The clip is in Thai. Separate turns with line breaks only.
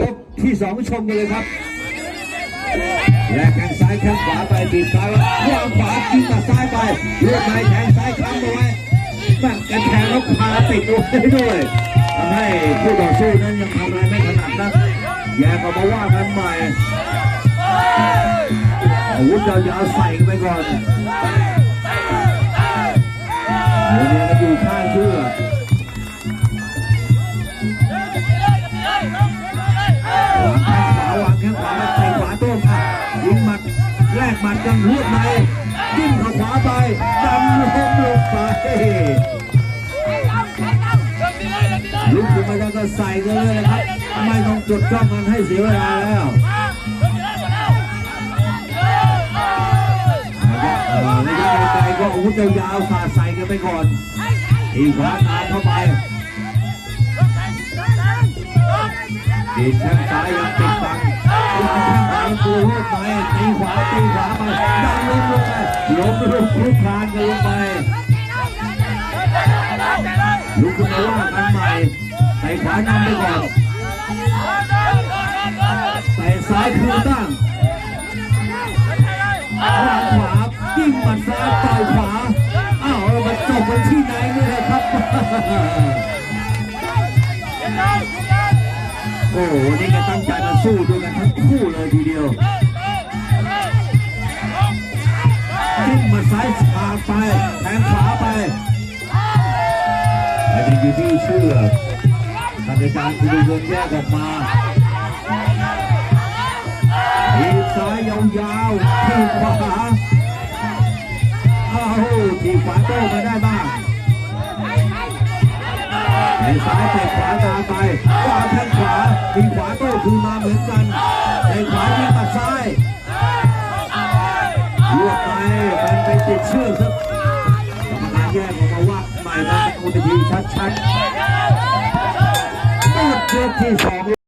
ยกที่สองชมกันเลยครับแลกแข้งซ้ายแข้งขวาไปบีบซ้ายวางขวากินกับซ้ายไปลูกในแทงซ้ายค้ำเอาไว้แม่งกันแทงแล้วคาติดเอาไว้ด้วยทำให้ผู้ต่อสู้นั้นยังทำอะไรไม่ถนัดนะแยกออกมาว่ากันใหม่อาวุธยาวๆใส่กันไปก่อนเดี๋ยวนี้ก็อยู่ข้างเชื่อ ยิงหมัดแลกหมัดกันรวดในจิ้มเข้าขวาไปดันล้มลงไปลุกขึ้นมาแล้วก็ใส่กันเลยนะครับไม่ต้องจดจ้องกันให้เสียเวลาแล้วเออระยะไกลๆก็อาวุธยาวๆสาดใส่กันไปก่อนอีกขวาตามเข้าไปดีดแข้งซ้ายยังติดบังวางแข้งขวาตัวรูดไล้มลงคลุกคลานกันลงไปลุกขึ้นมาว่ากันใหม่ใส่ขวานำไปก่อนใส่ซ้ายคืนบ้งวาขวาจิ้มหมัดซ้ายต่อยขวาอ้าวแล้วมาจบกันที่ไหนนี่นะครับโอ้โหนี่ก็ตั้งใจมาสู้ด้วยกันทั้งคู่เลยทีเดียว หมัดไปแทงขวาไปไอันนี้อยู่ที่เชื่อทานอาจารคุณดวงแยกออกมาทีซ้ายยาวๆทีบขวาเอาวทีขวาโต้มาได้บ้างแทงซ้ายเตะขวาตาไป เชื่อกซะกรรมการแยกออกมาว่าใหม่มาอุตทีชัดๆหมดเกที่สอง